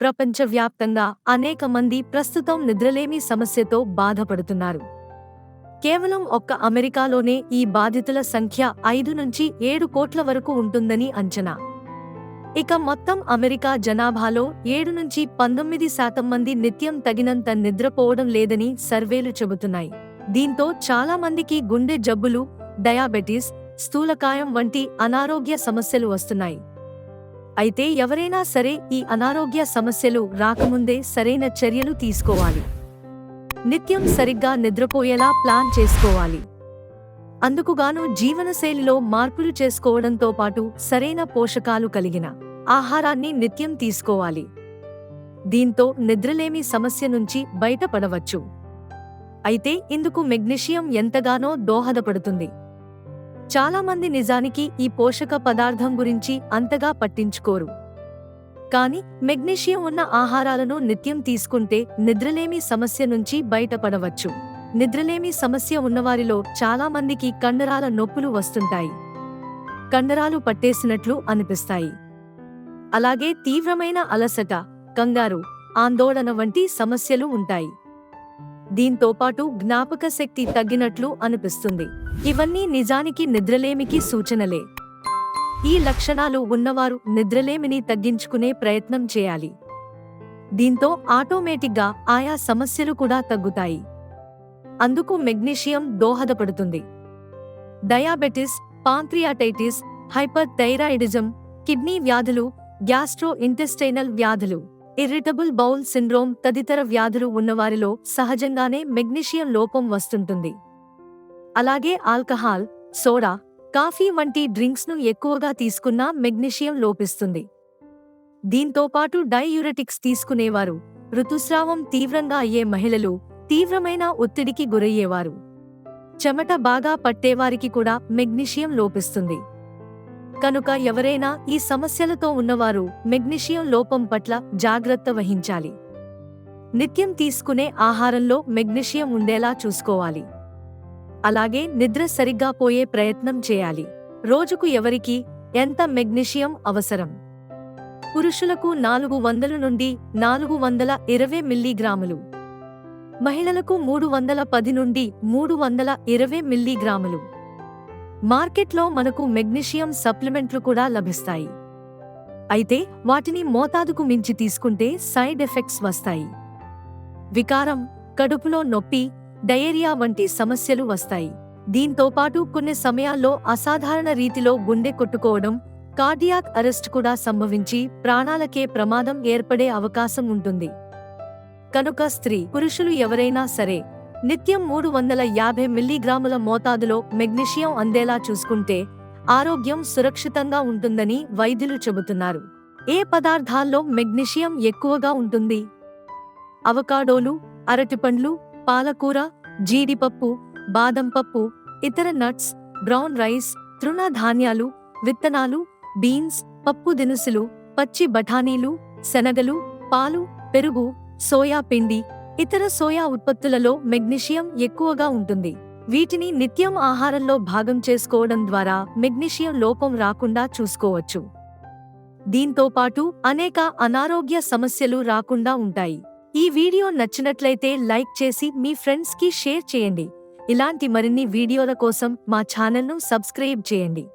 ప్రపంచవ్యాప్తంగా అనేక మంది ప్రస్తుతం నిద్రలేమి సమస్యతో బాధపడుతున్నారు. కేవలం ఒక్క అమెరికాలోనే ఈ బాధితుల సంఖ్య ఐదు నుంచి ఏడు కోట్ల వరకు ఉంటుందని అంచనా. ఇక మొత్తం అమెరికా జనాభాలో ఏడు నుంచి పంతొమ్మిది శాతం మంది నిత్యం తగినంత నిద్రపోవడం లేదని సర్వేలు చెబుతున్నాయి. దీంతో చాలా మందికి గుండె జబ్బులు డయాబెటీస్ స్థూలకాయం వంటి అనారోగ్య సమస్యలు వస్తున్నాయి. అయితే ఎవరైనా సరే ఈ అనారోగ్య సమస్యలు రాకముందే సరైన చర్యలు తీసుకోవాలి. నిత్యం సరిగ్గా నిద్రపోయేలా ప్లాన్ చేసుకోవాలి. అందుకుగాను జీవనశైలిలో మార్పులు చేసుకోవడంతో పాటు సరైన పోషకాలు కలిగిన ఆహారాన్ని నిత్యం తీసుకోవాలి. దీంతో నిద్రలేమి సమస్య నుంచి బయటపడవచ్చు. అయితే ఇందుకు మెగ్నీషియం ఎంతగానో దోహదపడుతుంది. చాలామంది నిజానికి ఈ పోషక పదార్థం గురించి అంతగా పట్టించుకోరు. కానీ మెగ్నీషియం ఉన్న ఆహారాలను నిత్యం తీసుకుంటే నిద్రలేమి సమస్య నుంచి బయటపడవచ్చు. నిద్రలేమి సమస్య ఉన్నవారిలో చాలామందికి కండరాల నొప్పులు వస్తుంటాయి. కండరాలు పట్టేసినట్లు అనిపిస్తాయి. అలాగే తీవ్రమైన అలసట కంగారు ఆందోళన వంటి సమస్యలు ఉంటాయి. దీంతో పాటు జ్ఞాపక శక్తి తగ్గినట్లు అనిపిస్తుంది. ఇవన్నీ నిజానికి నిద్రలేమికి సూచనలే. ఈ లక్షణాలు ఉన్నవారు నిద్రలేమిని తగ్గించుకునే ప్రయత్నం చేయాలి. దీంతో ఆటోమేటిక్గా ఆయా సమస్యలు కూడా తగ్గుతాయి. అందుకు మెగ్నీషియం దోహదపడుతుంది. Diabetes pancreatitis hyper thyroidism kidney వ్యాధులు గ్యాస్ట్రో ఇంటెస్టైనల్ వ్యాధులు. ఇర్రిటబుల్ బౌల్ సిండ్రోమ్ తదితర వ్యాధులు ఉన్నవారిలో సహజంగానే మెగ్నీషియం లోపం వస్తుంటుంది. అలాగే ఆల్కహాల్ సోడా కాఫీ వంటి డ్రింక్స్ను ఎక్కువగా తీసుకున్నా మెగ్నీషియం లోపిస్తుంది. దీంతో పాటు డైయూరెటిక్స్ తీసుకునేవారు ఋతుస్రావం తీవ్రంగా అయ్యే మహిళలు తీవ్రమైన ఒత్తిడికి గురయ్యేవారు. చెమట బాగా పట్టేవారికి కూడా మెగ్నీషియం లోపిస్తుంది. కనుక ఎవరైనా ఈ సమస్యలతో ఉన్నవారు మెగ్నీషియం లోపం పట్ల జాగ్రత్త వహించాలి. నిత్యం తీసుకునే ఆహారంలో మెగ్నీషియం ఉండేలా చూసుకోవాలి. అలాగే నిద్ర సరిగ్గా పోయే ప్రయత్నం చేయాలి. రోజుకు ఎవరికి ఎంత మెగ్నీషియం అవసరం? పురుషులకు నాలుగు వందల నుండి నాలుగు వందల ఇరవై మిల్లీగ్రాములు. మహిళలకు మూడు వందల పది నుండి మూడు వందల ఇరవై మిల్లీగ్రాములు. మార్కెట్లో మనకు మెగ్నీషియం సప్లిమెంట్లు కూడా లభిస్తాయి. అయితే వాటిని మోతాదుకు మించి తీసుకుంటే సైడ్ ఎఫెక్ట్స్ వస్తాయి. వికారం కడుపులో నొప్పి డయేరియా వంటి సమస్యలు వస్తాయి. దీంతో పాటు కొన్ని సమయాల్లో అసాధారణ రీతిలో గుండె కొట్టుకోవడం కార్డియాక్ అరెస్ట్ కూడా సంభవించి ప్రాణాలకే ప్రమాదం ఏర్పడే అవకాశం ఉంటుంది. కనుక స్త్రీ పురుషులు ఎవరైనా సరే నిత్యం మూడు వందల యాభై మిల్లీగ్రాముల మోతాదులో మెగ్నీషియం అందేలా చూసుకుంటే ఆరోగ్యం సురక్షితంగా ఉంటుందని వైద్యులు చెబుతున్నారు. ఏ పదార్థాల్లో మెగ్నీషియం ఎక్కువగా ఉంటుంది? అవకాడోలు అరటిపండ్లు పాలకూర జీడిపప్పు బాదం పప్పు ఇతర నట్స్ బ్రౌన్ రైస్ తృణధాన్యాలు విత్తనాలు బీన్స్ పప్పు దినుసులు పచ్చి బఠానీలు శనగలు పాలు పెరుగు సోయా పిండి ఇతర సోయా ఉత్పత్తులలో మెగ్నీషియం ఎక్కువగా ఉంటుంది. వీటిని నిత్యం ఆహారంలో భాగం చేసుకోవడం ద్వారా మెగ్నీషియం లోపం రాకుండా చూసుకోవచ్చు. దీంతో పాటు అనేక అనారోగ్య సమస్యలు రాకుండా ఉంటాయి. ఈ వీడియో నచ్చినట్లయితే లైక్ చేసి మీ ఫ్రెండ్స్కి షేర్ చేయండి. ఇలాంటి మరిన్ని వీడియోల కోసం మా ఛానల్ను సబ్స్క్రైబ్ చేయండి.